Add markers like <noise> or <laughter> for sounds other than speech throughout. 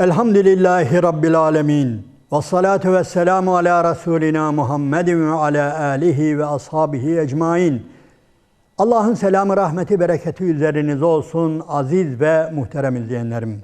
Elhamdülillahi Rabbil alemin. Ve salatu ve selamu ala Resulina Muhammedin ve ala alihi ve ashabihi ecmain. Allah'ın selamı, rahmeti, bereketi üzerinize olsun aziz ve muhterem izleyenlerim.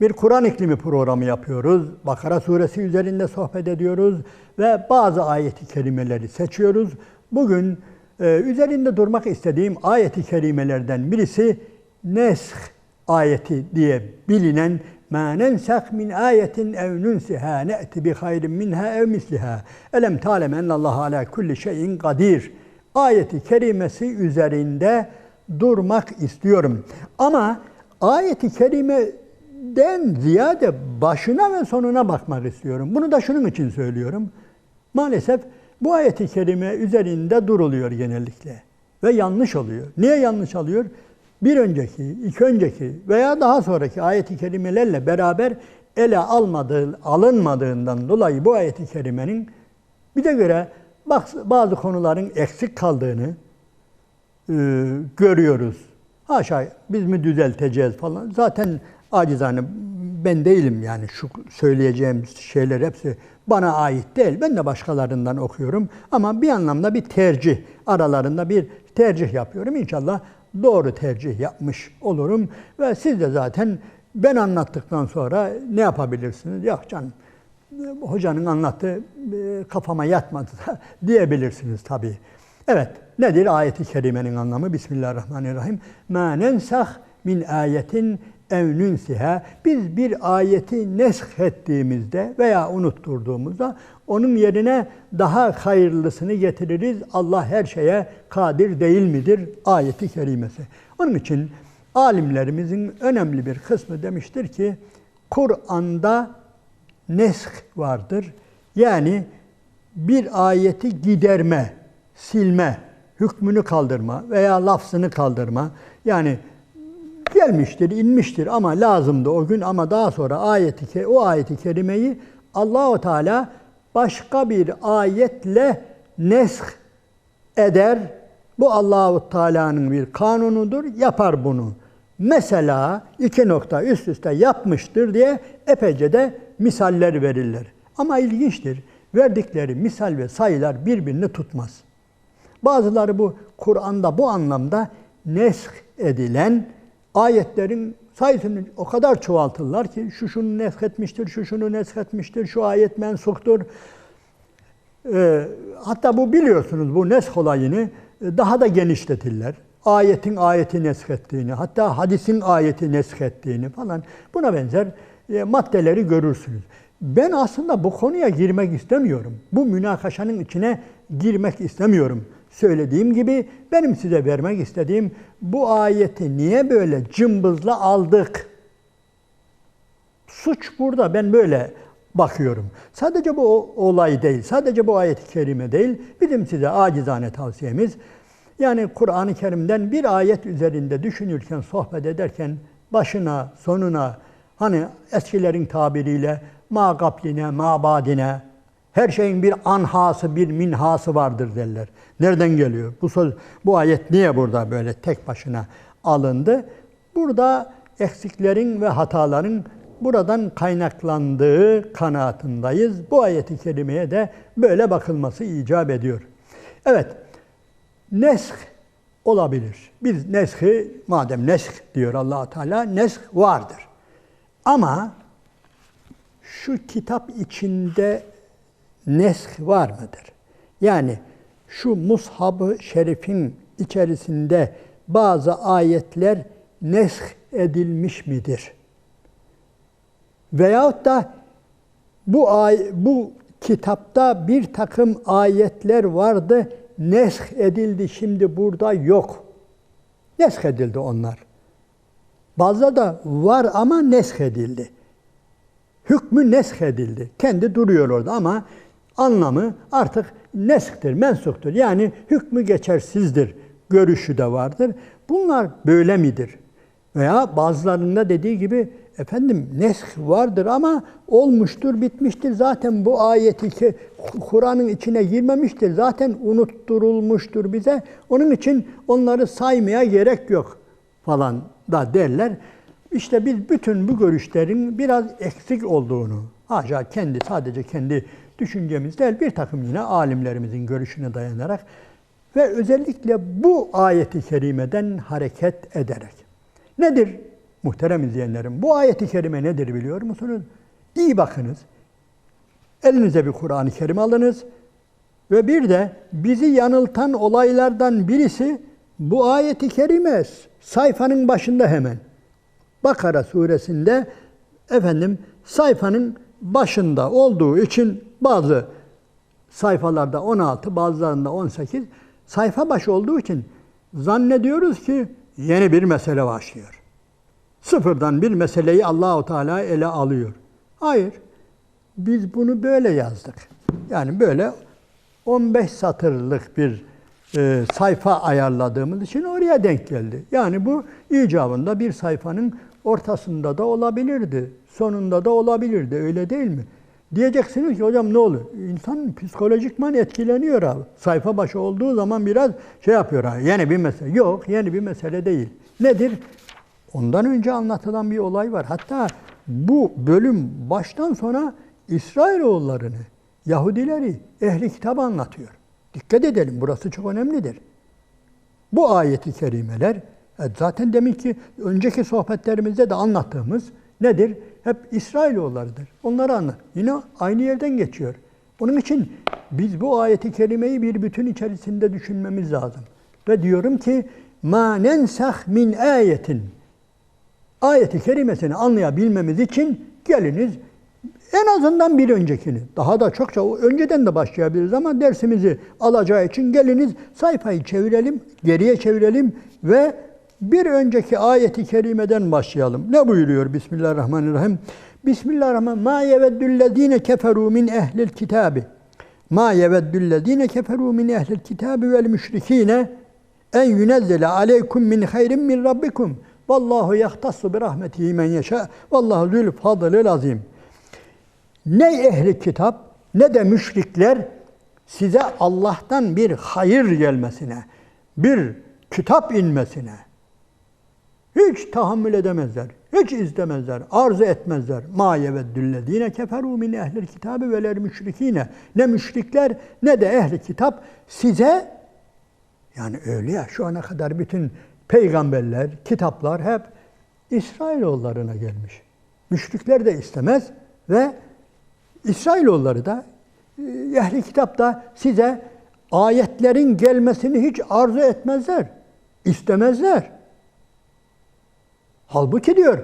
Bir Kur'an iklimi programı yapıyoruz. Bakara suresi üzerinde sohbet ediyoruz ve bazı ayeti kerimeleri seçiyoruz. Bugün e, üzerinde durmak istediğim ayeti kerimelerden birisi Nesh ayeti diye bilinen مَا نَنْسَخْ مِنْ آيَةٍ اَوْ نُنْسِهَا نَأْتِ بِخَيْرٍ مِنْهَا اَوْ مِسْلِهَا اَلَمْ تَعْلَمْ اَنَّ اللّٰهَ عَلَى كُلِّ شَيْءٍ قَدِيرٌ Ayeti kerimesi üzerinde durmak istiyorum. Ama ayeti kerimeden ziyade başına ve sonuna bakmak istiyorum. Bunu da şunun için söylüyorum. Maalesef bu ayeti kerime üzerinde duruluyor genellikle. Ve yanlış oluyor. Niye yanlış oluyor? Bir önceki, iki önceki veya daha sonraki ayeti kerimelerle beraber ele almadığı, alınmadığından dolayı bu ayeti kerimenin bir de göre bazı konuların eksik kaldığını e, görüyoruz. Haşa biz mi düzelteceğiz falan. Zaten acizane ben değilim yani şu söyleyeceğim şeyler hepsi bana ait değil. Ben de başkalarından okuyorum ama bir anlamda bir tercih aralarında bir tercih yapıyorum. İnşallah doğru tercih yapmış olurum. Ve siz de zaten ben anlattıktan sonra ne yapabilirsiniz? Yok canım hocanın anlattığı e, kafama yatmadı da <laughs> diyebilirsiniz tabii. Evet, nedir ayeti kerimenin anlamı? Bismillahirrahmanirrahim. مَا نَنْسَخْ min ayetin ev nünsiha biz bir ayeti nesk ettiğimizde veya unutturduğumuzda onun yerine daha hayırlısını getiririz. Allah her şeye kadir değil midir? Ayeti kerimesi. Onun için alimlerimizin önemli bir kısmı demiştir ki Kur'an'da nesk vardır. Yani bir ayeti giderme, silme, hükmünü kaldırma veya lafzını kaldırma. Yani gelmiştir, inmiştir ama lazımdı o gün ama daha sonra ayeti o ayeti kerimeyi Allahu Teala başka bir ayetle nesk eder. Bu Allahu Teala'nın bir kanunudur. Yapar bunu. Mesela iki nokta üst üste yapmıştır diye epeyce de misaller verirler. Ama ilginçtir. Verdikleri misal ve sayılar birbirini tutmaz. Bazıları bu Kur'an'da bu anlamda nesk edilen ayetlerin sayısını o kadar çoğaltırlar ki şu şunu nesketmiştir, şu şunu nesketmiştir, şu ayet mensuktur. Ee, hatta bu biliyorsunuz bu nesk olayını e, daha da genişletirler. Ayetin ayeti neskettiğini, hatta hadisin ayeti neskettiğini falan buna benzer e, maddeleri görürsünüz. Ben aslında bu konuya girmek istemiyorum. Bu münakaşanın içine girmek istemiyorum söylediğim gibi benim size vermek istediğim bu ayeti niye böyle cımbızla aldık? Suç burada ben böyle bakıyorum. Sadece bu olay değil, sadece bu ayet-i kerime değil, bizim size acizane tavsiyemiz, yani Kur'an-ı Kerim'den bir ayet üzerinde düşünürken, sohbet ederken başına, sonuna, hani eskilerin tabiriyle ma gapline, ma badine, her şeyin bir anhası, bir minhası vardır derler. Nereden geliyor? Bu söz, bu ayet niye burada böyle tek başına alındı? Burada eksiklerin ve hataların buradan kaynaklandığı kanaatindayız. Bu ayeti kerimeye de böyle bakılması icap ediyor. Evet, nesk olabilir. Biz neshi, madem nesk diyor allah Teala, nesk vardır. Ama şu kitap içinde nesk var mıdır? Yani şu mushab-ı şerifin içerisinde bazı ayetler nesk edilmiş midir? Veyahut da bu ay bu kitapta bir takım ayetler vardı, nesk edildi, şimdi burada yok. Nesk edildi onlar. Bazı da var ama nesk edildi. Hükmü nesk edildi. Kendi duruyor orada ama anlamı artık nesktir, mensuktur. Yani hükmü geçersizdir görüşü de vardır. Bunlar böyle midir? Veya bazılarında dediği gibi efendim nesk vardır ama olmuştur, bitmiştir. Zaten bu ayeti ki Kur'an'ın içine girmemiştir. Zaten unutturulmuştur bize. Onun için onları saymaya gerek yok falan da derler. İşte biz bütün bu görüşlerin biraz eksik olduğunu, haşa kendi sadece kendi düşüncemiz değil, bir takım yine alimlerimizin görüşüne dayanarak ve özellikle bu ayeti kerimeden hareket ederek. Nedir muhterem izleyenlerim? Bu ayeti kerime nedir biliyor musunuz? İyi bakınız. Elinize bir Kur'an-ı Kerim alınız ve bir de bizi yanıltan olaylardan birisi bu ayeti kerime sayfanın başında hemen. Bakara suresinde efendim sayfanın başında olduğu için bazı sayfalarda 16, bazılarında 18 sayfa başı olduğu için zannediyoruz ki yeni bir mesele başlıyor. Sıfırdan bir meseleyi Allahu Teala ele alıyor. Hayır. Biz bunu böyle yazdık. Yani böyle 15 satırlık bir e, sayfa ayarladığımız için oraya denk geldi. Yani bu icabında bir sayfanın ortasında da olabilirdi, sonunda da olabilirdi. Öyle değil mi? Diyeceksiniz ki hocam ne olur? İnsan psikolojikman etkileniyor abi. Sayfa başı olduğu zaman biraz şey yapıyor abi. Yeni bir mesele. Yok, yeni bir mesele değil. Nedir? Ondan önce anlatılan bir olay var. Hatta bu bölüm baştan sona İsrailoğullarını, Yahudileri, ehli kitap anlatıyor. Dikkat edelim, burası çok önemlidir. Bu ayeti kerimeler, e, zaten demin ki önceki sohbetlerimizde de anlattığımız nedir? Hep İsrailoğullarıdır. Onları anlat. Yine aynı yerden geçiyor. Onun için biz bu ayeti kerimeyi bir bütün içerisinde düşünmemiz lazım. Ve diyorum ki, ma nensah min ayetin. Ayeti kerimesini anlayabilmemiz için geliniz en azından bir öncekini, daha da çokça önceden de başlayabiliriz ama dersimizi alacağı için geliniz sayfayı çevirelim, geriye çevirelim ve bir önceki ayeti kerimeden başlayalım. Ne buyuruyor Bismillahirrahmanirrahim? Bismillahirrahmanirrahim. Ma yeveddüllezine keferu min ehlil kitabi. Ma yeveddüllezine keferu min ehlil kitabi vel müşrikine en yunezzele aleykum min hayrin min rabbikum. Vallahu yahtassu bi rahmetihi men yeşâ. Vallahu zül fadlil azim. Ne ehli kitap ne de müşrikler size Allah'tan bir hayır gelmesine, bir kitap inmesine hiç tahammül edemezler. Hiç istemezler, arzu etmezler. Ma yeveddüllezine keferu min ehlil kitabı veler müşrikine. Ne müşrikler ne de ehli kitap size yani öyle ya şu ana kadar bütün peygamberler, kitaplar hep İsrailoğullarına gelmiş. Müşrikler de istemez ve İsrailoğulları da e, ehli kitap da size ayetlerin gelmesini hiç arzu etmezler. istemezler. Halbuki diyor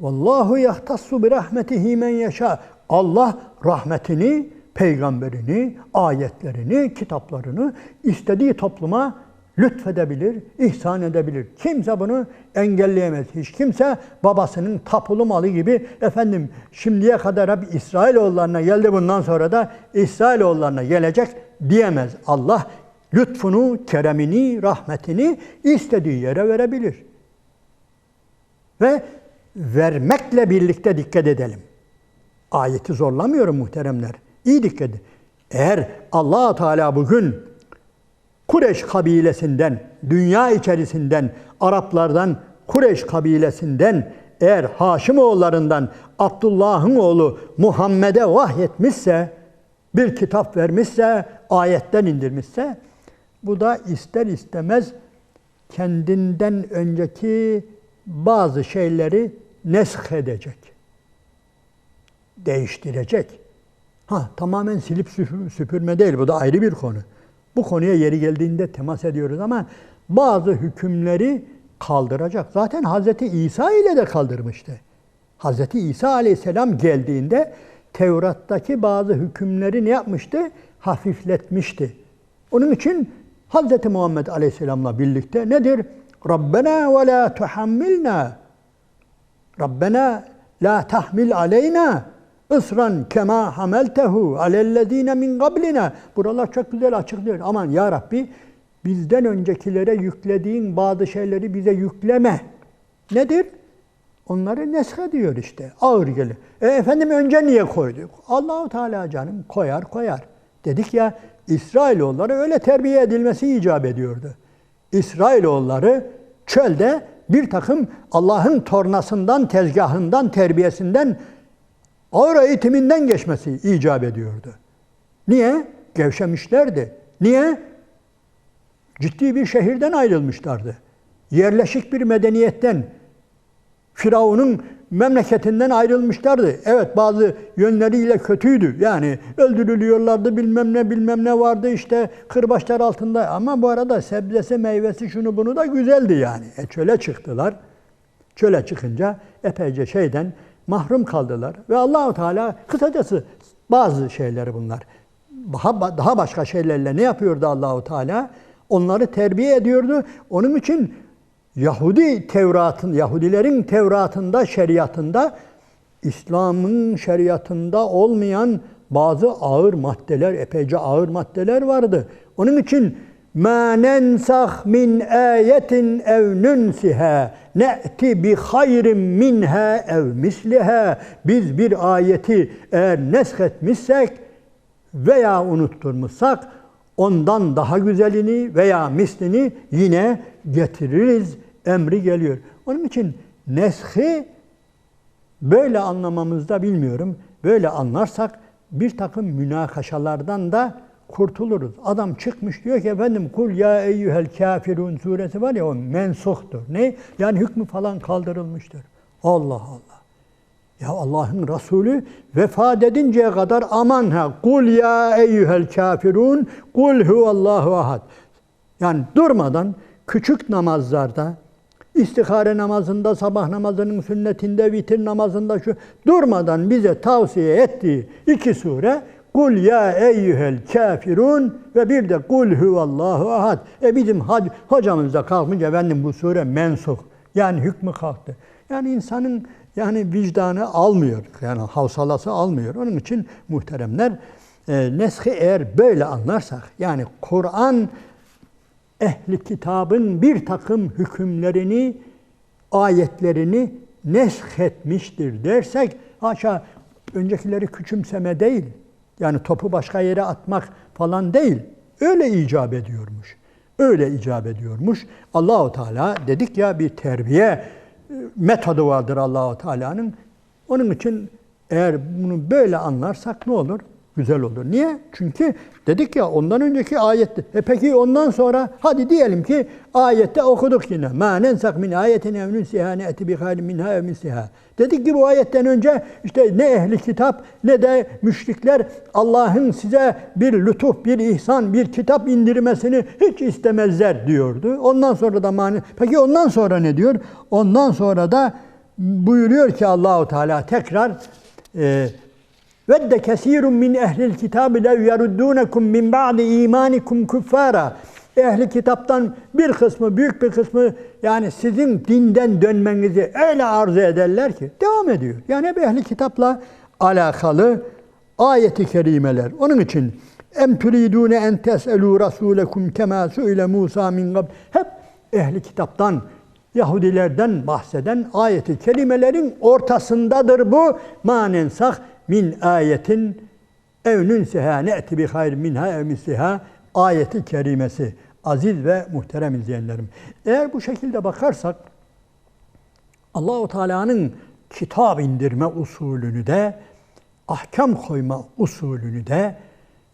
Vallahu yahtassu bi rahmetihi men yaşa. Allah rahmetini, peygamberini, ayetlerini, kitaplarını istediği topluma lütfedebilir, ihsan edebilir. Kimse bunu engelleyemez. Hiç kimse babasının tapulu malı gibi efendim şimdiye kadar hep İsrailoğullarına geldi bundan sonra da İsrailoğullarına gelecek diyemez. Allah lütfunu, keremini, rahmetini istediği yere verebilir. Ve vermekle birlikte dikkat edelim. Ayeti zorlamıyorum muhteremler. İyi dikkat edin. Eğer allah Teala bugün Kureş kabilesinden, dünya içerisinden, Araplardan, Kureş kabilesinden, eğer Haşimoğullarından Abdullah'ın oğlu Muhammed'e vahyetmişse, bir kitap vermişse, ayetten indirmişse, bu da ister istemez kendinden önceki bazı şeyleri nesk edecek. Değiştirecek. Ha tamamen silip süpürme değil. Bu da ayrı bir konu. Bu konuya yeri geldiğinde temas ediyoruz ama bazı hükümleri kaldıracak. Zaten Hz. İsa ile de kaldırmıştı. Hz. İsa aleyhisselam geldiğinde Tevrat'taki bazı hükümleri ne yapmıştı? Hafifletmişti. Onun için Hz. Muhammed aleyhisselamla birlikte nedir? Rabbena ve la tuhammilna Rabbena la tahmil aleyna Isran kema hameltehu alellezine min qablina. Buralar çok güzel açıklıyor. Aman ya Rabbi bizden öncekilere yüklediğin bazı şeyleri bize yükleme. Nedir? Onları nesk diyor işte. Ağır gelir. E efendim önce niye koyduk? Allahu Teala canım koyar koyar. Dedik ya İsrailoğulları öyle terbiye edilmesi icap ediyordu. İsrailoğulları çölde bir takım Allah'ın tornasından, tezgahından, terbiyesinden, ağır eğitiminden geçmesi icap ediyordu. Niye? Gevşemişlerdi. Niye? Ciddi bir şehirden ayrılmışlardı. Yerleşik bir medeniyetten, Firavun'un memleketinden ayrılmışlardı. Evet bazı yönleriyle kötüydü. Yani öldürülüyorlardı bilmem ne bilmem ne vardı işte kırbaçlar altında. Ama bu arada sebzesi meyvesi şunu bunu da güzeldi yani. E çöle çıktılar. Çöle çıkınca epeyce şeyden mahrum kaldılar. Ve Allahu Teala kısacası bazı şeyleri bunlar. Daha, daha başka şeylerle ne yapıyordu Allahu Teala? Onları terbiye ediyordu. Onun için Yahudi Tevrat'ın, Yahudilerin Tevrat'ında, şeriatında İslam'ın şeriatında olmayan bazı ağır maddeler, epeyce ağır maddeler vardı. Onun için مَا نَنْسَخْ مِنْ آيَةٍ اَوْ نُنْسِهَا نَأْتِ بِخَيْرٍ مِنْهَا اَوْ مِسْلِهَا Biz bir ayeti eğer neshetmişsek veya unutturmuşsak ondan daha güzelini veya mislini yine getiririz emri geliyor. Onun için neshi böyle anlamamızda bilmiyorum. Böyle anlarsak bir takım münakaşalardan da kurtuluruz. Adam çıkmış diyor ki efendim kul ya eyyuhel kafirun suresi var ya o mensuhtur. Ne? Yani hükmü falan kaldırılmıştır. Allah Allah. Ya Allah'ın Resulü vefat edinceye kadar aman ha kul ya eyyuhel kafirun kul huvallahu ahad. Yani durmadan küçük namazlarda istihare namazında, sabah namazının sünnetinde, vitir namazında şu durmadan bize tavsiye ettiği iki sure Kul ya eyyuhel kafirun ve bir de kul huvallahu ahad. E bizim hocamız da kalkmış efendim bu sure mensuh. Yani hükmü kalktı. Yani insanın yani vicdanı almıyor. Yani havsalası almıyor. Onun için muhteremler e, neshi eğer böyle anlarsak yani Kur'an ehli kitabın bir takım hükümlerini, ayetlerini neshetmiştir dersek haşa öncekileri küçümseme değil. Yani topu başka yere atmak falan değil. Öyle icap ediyormuş. Öyle icap ediyormuş. Allahu Teala dedik ya bir terbiye e, metodu vardır Allahu Teala'nın. Onun için eğer bunu böyle anlarsak ne olur? Güzel olur. Niye? Çünkü dedik ya ondan önceki ayette. E peki ondan sonra hadi diyelim ki ayette okuduk yine. Ma nensak min ayetin ev nunsiha ne'ti bi hayrin minha ev misliha. Dedik ki bu ayetten önce işte ne ehli kitap ne de müşrikler Allah'ın size bir lütuf, bir ihsan, bir kitap indirmesini hiç istemezler diyordu. Ondan sonra da mani. Peki ondan sonra ne diyor? Ondan sonra da buyuruyor ki Allahu Teala tekrar e, Vedde kesirun min ehlil kitabi lev yeruddunekum min ba'di imanikum kuffara. Ehli kitaptan bir kısmı, büyük bir kısmı yani sizin dinden dönmenizi öyle arzu ederler ki devam ediyor. Yani hep ehli kitapla alakalı ayeti kerimeler. Onun için em turidune en teselu rasulekum kema suile Musa min qabl. Hep ehli kitaptan Yahudilerden bahseden ayeti kelimelerin ortasındadır bu. Manensah min ayetin ev nünsiha ne'ti bi hayr minha ev misliha ayeti kerimesi. Aziz ve muhterem izleyenlerim. Eğer bu şekilde bakarsak Allahu Teala'nın kitap indirme usulünü de ahkam koyma usulünü de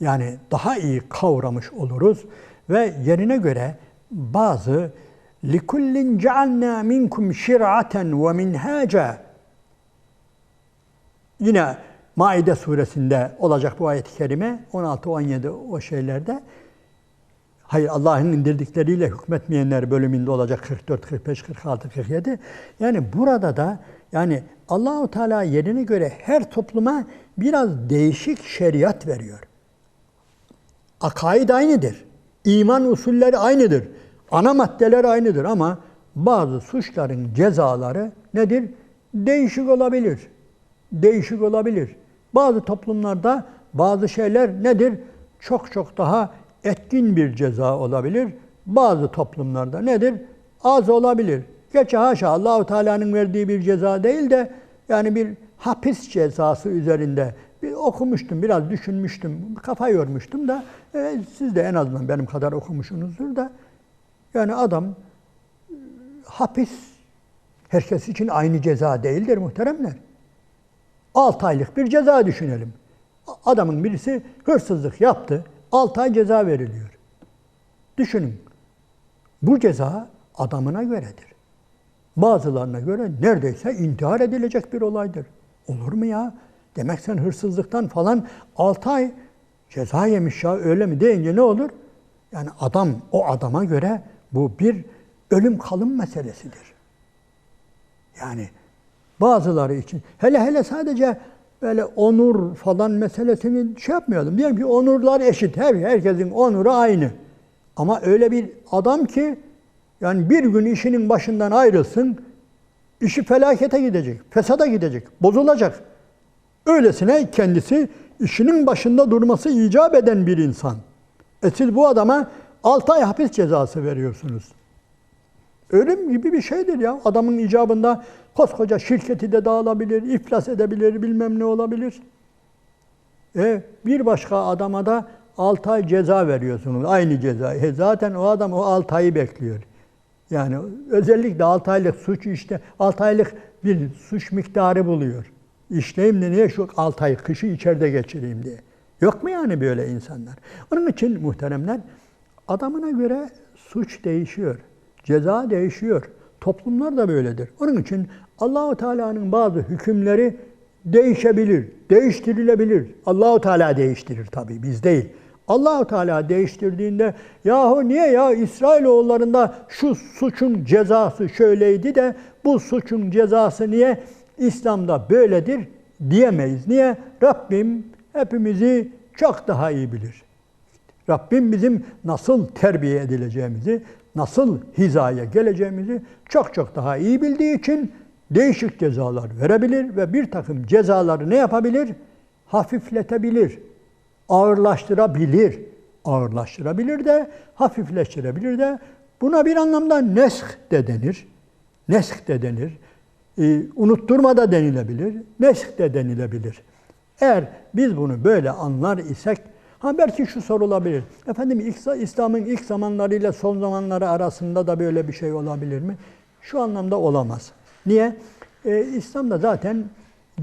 yani daha iyi kavramış oluruz ve yerine göre bazı cealna minkum şir'aten ve minhaca yine Maide suresinde olacak bu ayet-i kerime 16-17 o şeylerde. Hayır Allah'ın indirdikleriyle hükmetmeyenler bölümünde olacak 44, 45, 46, 47. Yani burada da yani Allahu Teala yerine göre her topluma biraz değişik şeriat veriyor. Akaid aynıdır. İman usulleri aynıdır. Ana maddeler aynıdır ama bazı suçların cezaları nedir? Değişik olabilir. Değişik olabilir. Bazı toplumlarda bazı şeyler nedir? Çok çok daha etkin bir ceza olabilir. Bazı toplumlarda nedir? Az olabilir. Gerçi haşa Allahu Teala'nın verdiği bir ceza değil de yani bir hapis cezası üzerinde bir okumuştum, biraz düşünmüştüm, kafa yormuştum da e, siz de en azından benim kadar okumuşsunuzdur da yani adam hapis Herkes için aynı ceza değildir muhteremler. 6 aylık bir ceza düşünelim. Adamın birisi hırsızlık yaptı. 6 ay ceza veriliyor. Düşünün. Bu ceza adamına göredir. Bazılarına göre neredeyse intihar edilecek bir olaydır. Olur mu ya? Demek sen hırsızlıktan falan 6 ay ceza yemiş ya öyle mi deyince ne olur? Yani adam o adama göre bu bir ölüm kalım meselesidir. Yani bazıları için hele hele sadece böyle onur falan meselesini şey yapmayalım. Diyelim ki onurlar eşit. Her, herkesin onuru aynı. Ama öyle bir adam ki yani bir gün işinin başından ayrılsın, işi felakete gidecek, fesada gidecek, bozulacak. Öylesine kendisi işinin başında durması icap eden bir insan. E siz bu adama 6 ay hapis cezası veriyorsunuz. Ölüm gibi bir şeydir ya. Adamın icabında koskoca şirketi de dağılabilir, iflas edebilir, bilmem ne olabilir. E, bir başka adama da 6 ay ceza veriyorsunuz. Aynı ceza. E, zaten o adam o 6 ayı bekliyor. Yani özellikle 6 aylık suç işte 6 aylık bir suç miktarı buluyor. İşleyeyim de niye şu 6 ay kışı içeride geçireyim diye. Yok mu yani böyle insanlar? Onun için muhteremler adamına göre suç değişiyor. Ceza değişiyor. Toplumlar da böyledir. Onun için Allahu Teala'nın bazı hükümleri değişebilir, değiştirilebilir. Allahu Teala değiştirir tabii biz değil. Allahu Teala değiştirdiğinde yahu niye ya İsrailoğullarında şu suçun cezası şöyleydi de bu suçun cezası niye İslam'da böyledir diyemeyiz. Niye? Rabbim hepimizi çok daha iyi bilir. Rabbim bizim nasıl terbiye edileceğimizi, nasıl hizaya geleceğimizi çok çok daha iyi bildiği için değişik cezalar verebilir ve bir takım cezaları ne yapabilir? Hafifletebilir, ağırlaştırabilir. Ağırlaştırabilir de, hafifleştirebilir de. Buna bir anlamda nesk de denir. Nesk de denir. E, unutturma da denilebilir. Nesk de denilebilir. Eğer biz bunu böyle anlar isek, ha belki şu sorulabilir. Efendim İslam'ın ilk zamanlarıyla son zamanları arasında da böyle bir şey olabilir mi? Şu anlamda olamaz. Niye? Ee, İslam'da zaten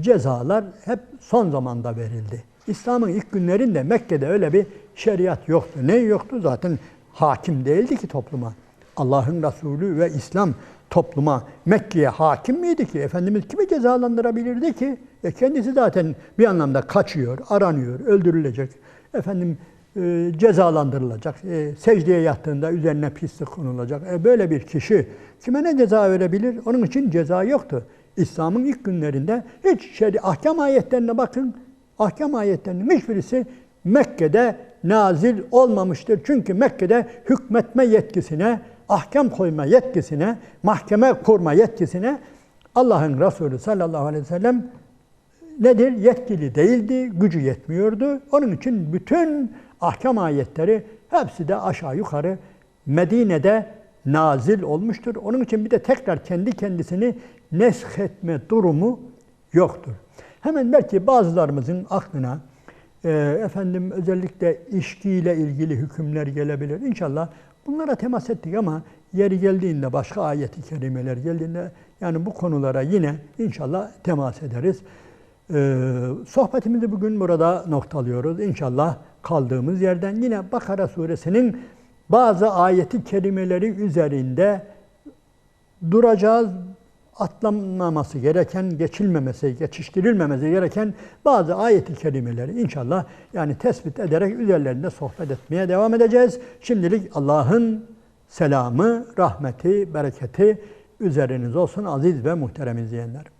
cezalar hep son zamanda verildi. İslam'ın ilk günlerinde Mekke'de öyle bir şeriat yoktu. Ne yoktu? Zaten hakim değildi ki topluma. Allah'ın Resulü ve İslam topluma, Mekke'ye hakim miydi ki? Efendimiz kimi cezalandırabilirdi ki? E kendisi zaten bir anlamda kaçıyor, aranıyor, öldürülecek. Efendim e, cezalandırılacak. E, secdeye yattığında üzerine pislik konulacak. E, böyle bir kişi kime ne ceza verebilir? Onun için ceza yoktu. İslam'ın ilk günlerinde hiç şeri, ahkam ayetlerine bakın. Ahkam ayetlerinin hiçbirisi Mekke'de nazil olmamıştır. Çünkü Mekke'de hükmetme yetkisine, ahkam koyma yetkisine, mahkeme kurma yetkisine Allah'ın Resulü sallallahu aleyhi ve sellem nedir? Yetkili değildi, gücü yetmiyordu. Onun için bütün ahkam ayetleri hepsi de aşağı yukarı Medine'de nazil olmuştur. Onun için bir de tekrar kendi kendisini nesk etme durumu yoktur. Hemen belki bazılarımızın aklına e, efendim özellikle içkiyle ilgili hükümler gelebilir. İnşallah bunlara temas ettik ama yeri geldiğinde başka ayeti kerimeler geldiğinde yani bu konulara yine inşallah temas ederiz. Ee, sohbetimizi bugün burada noktalıyoruz. İnşallah kaldığımız yerden yine Bakara suresinin bazı ayeti kerimeleri üzerinde duracağız. Atlanmaması gereken, geçilmemesi, geçiştirilmemesi gereken bazı ayeti kerimeleri inşallah yani tespit ederek üzerlerinde sohbet etmeye devam edeceğiz. Şimdilik Allah'ın selamı, rahmeti, bereketi üzeriniz olsun aziz ve muhterem izleyenler.